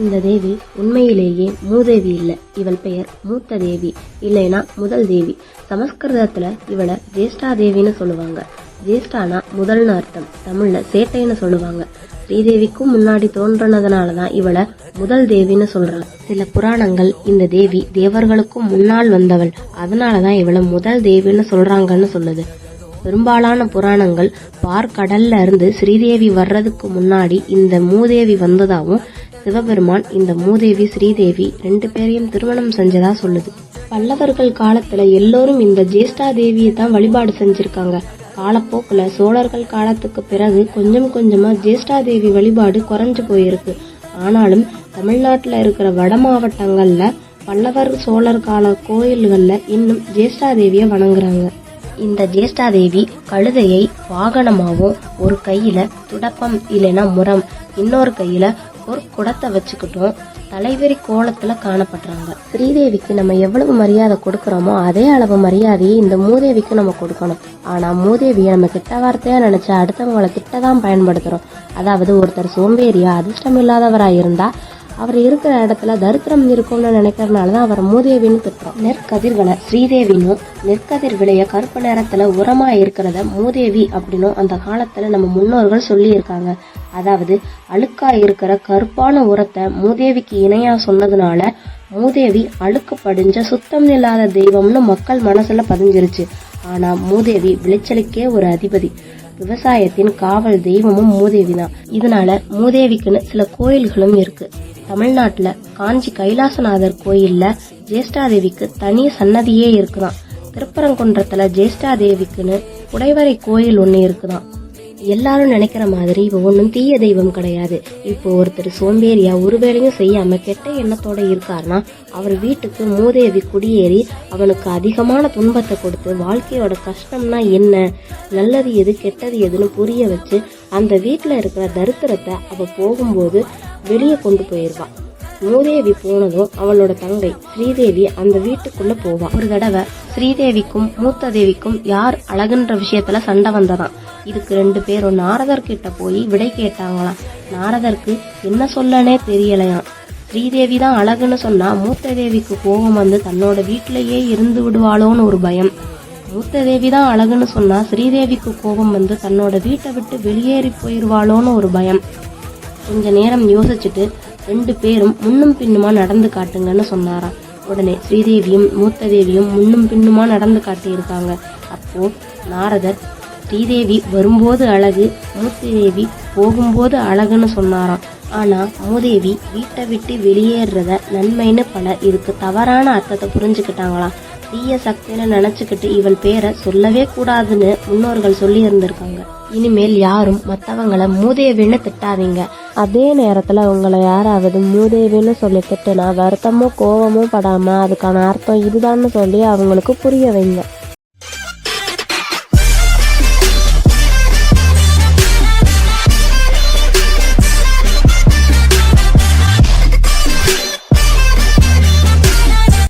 இந்த தேவி உண்மையிலேயே மூதேவி இல்லை. இவள் பெயர் மூத்த தேவி. இல்லைனா முதல் தேவி. சமஸ்கிருதத்துல இவளை ஜேஷ்டா தேவின்னு சொல்லுவாங்க. ஜேஷ்டானா முதல்னு அர்த்தம். தமிழ்ல சேட்டைன்னு சொல்லுவாங்க. ஸ்ரீதேவிக்கும் முன்னாடி தோன்றனதுனாலதான் இவளை முதல் தேவின்னு சொல்றாங்க. சில புராணங்கள் இந்த தேவி தேவர்களுக்கும் முன்னால் வந்தவள். அதனாலதான் இவளை முதல் தேவின்னு சொல்றாங்கன்னு சொல்லுது. பெரும்பாலான புராணங்கள் பார்க்கடல்ல இருந்து ஸ்ரீதேவி வர்றதுக்கு முன்னாடி இந்த மூதேவி வந்ததாகவும் சிவபெருமான் இந்த மூதேவி ஸ்ரீதேவி ரெண்டு பேரையும் திருமணம் செஞ்சதா சொல்லுது. பல்லவர்கள் காலத்துல எல்லோரும் இந்த ஜேஷ்டா தேவியை தான் வழிபாடு செஞ்சிருக்காங்க. காலப்போக்குல சோழர்கள் காலத்துக்கு பிறகு கொஞ்சம் கொஞ்சமா ஜேஷ்டா தேவி வழிபாடு குறைஞ்சு போயிருக்கு. ஆனாலும் தமிழ்நாட்டில் இருக்கிற வட மாவட்டங்கள்ல பல்லவர் சோழர் கால கோயில்களில் இன்னும் ஜேஷ்டா தேவியை வணங்குறாங்க. இந்த ஜேஷ்டாதேவி கழுதையை வாகனமாகவும் ஒரு கையில் துடப்பம் இல்லைன்னா முரம் இன்னொரு கையில் ஒரு குடத்தை வச்சுக்கிட்டும். தலைவெறி கோலத்துல காணப்படுறாங்க. ஸ்ரீதேவிக்கு நம்ம எவ்வளவு மரியாதை கொடுக்கறோமோ அதே அளவு மரியாதையை இந்த மூதேவிக்கு நம்ம கொடுக்கணும். ஆனா மூதேவியை நம்ம கிட்ட வார்த்தையா நினைச்சு அடுத்தவங்களை திட்டதான் பயன்படுத்துறோம். அதாவது ஒருத்தர் சோம்பேறியா அதிர்ஷ்டம் இல்லாதவரா இருந்தா அவர் இருக்கிற இடத்துல தரித்திரம் இருக்கும்னு நினைக்கிறனால தான் அவர் மூதேவின்னு திட்டுறோம். நெற்கதிர்களை ஸ்ரீதேவினும் நெற்கதிர் விளைய கருப்பு நேரத்துல உரமா இருக்கிறத மூதேவி அப்படின்னும் அந்த காலத்துல நம்ம முன்னோர்கள் சொல்லியிருக்காங்க. அதாவது அழுக்கா இருக்கிற கருப்பான உரத்தை மூதேவிக்கு இணையா சொன்னதுனால மூதேவி அழுக்கு படிஞ்ச சுத்தம் இல்லாத தெய்வம்னு மக்கள் மனசுல பதிஞ்சிருச்சு. ஆனா மூதேவி விளைச்சலுக்கே ஒரு அதிபதி. விவசாயத்தின் காவல் தெய்வமும் மூதேவி தான் இதனால மூதேவிக்குன்னு சில கோயில்களும் இருக்கு. தமிழ்நாட்டுல காஞ்சி கைலாசநாதர் கோயில்ல ஜேஷ்டாதேவிக்கு தனி சன்னதியே இருக்குதாம் திருப்பரங்குன்றத்துல ஜேஷ்டாதேவிக்குன்னு குடைவரை கோயில் ஒன்று இருக்குதாம் எல்லாரும் நினைக்கிற மாதிரி இவ ஒன்றும் தீய தெய்வம் கிடையாது. இப்போ ஒருத்தர் சோம்பேறியா ஒரு வேலையும் செய்யாம கெட்ட எண்ணத்தோட இருக்காருன்னா அவர் வீட்டுக்கு மூதேவி குடியேறி அவனுக்கு அதிகமான துன்பத்தை கொடுத்து வாழ்க்கையோட கஷ்டம்னா என்ன? நல்லது எது கெட்டது எதுன்னு புரிய வச்சு அந்த வீட்டில் இருக்கிற தரித்திரத்தை அவ போகும்போது வெளியே கொண்டு போயிடுவான் மூதேவி போனதும் அவளோட தங்கை ஸ்ரீதேவி அந்த வீட்டுக்குள்ள போவா. ஒரு தடவை ஸ்ரீதேவிக்கும் மூத்த தேவிக்கும் யார் அழகுன்ற விஷயத்துல சண்டை வந்ததான் இதுக்கு ரெண்டு பேரும் நாரதர்கிட்ட போய் விடை கேட்டாங்களாம். நாரதருக்கு என்ன சொல்லனே தெரியலையாம். ஸ்ரீதேவி தான் அழகுன்னு சொன்னா மூத்த தேவிக்கு கோபம் வந்து தன்னோட வீட்டிலேயே இருந்து விடுவாளோன்னு ஒரு பயம். மூத்த தேவி தான் அழகுன்னு சொன்னா ஸ்ரீதேவிக்கு கோபம் வந்து தன்னோட வீட்டை விட்டு வெளியேறி போயிடுவாளோன்னு ஒரு பயம். கொஞ்ச நேரம் யோசிச்சுட்டு ரெண்டு பேரும் முன்னும் பின்னுமா நடந்து காட்டுங்கன்னு சொன்னாராம். உடனே ஸ்ரீதேவியும் மூத்த தேவியும் முன்னும் பின்னுமா நடந்து காட்டியிருக்காங்க. அப்போ நாரதர் ஸ்ரீதேவி வரும்போது அழகு மூத்திதேவி போகும்போது அழகுன்னு சொன்னாராம். ஆனால் மூதேவி வீட்டை விட்டு வெளியேறத நன்மைன்னு பல இதுக்கு தவறான அர்த்தத்தை புரிஞ்சுக்கிட்டாங்களாம். தீய சக்தின்னு நினச்சிக்கிட்டு இவள் பேரை சொல்லவே கூடாதுன்னு முன்னோர்கள் சொல்லி இருந்திருக்காங்க இனிமேல் யாரும் மற்றவங்களை மூதேவின்னு திட்டாதீங்க. அதே நேரத்தில் உங்களை யாராவது மூதேவின்னு சொல்லி திட்டுனா வருத்தமோ கோவமோ படாமல் அதுக்கான அர்த்தம் இதுதான்னு சொல்லி அவங்களுக்கு புரிய வைங்க.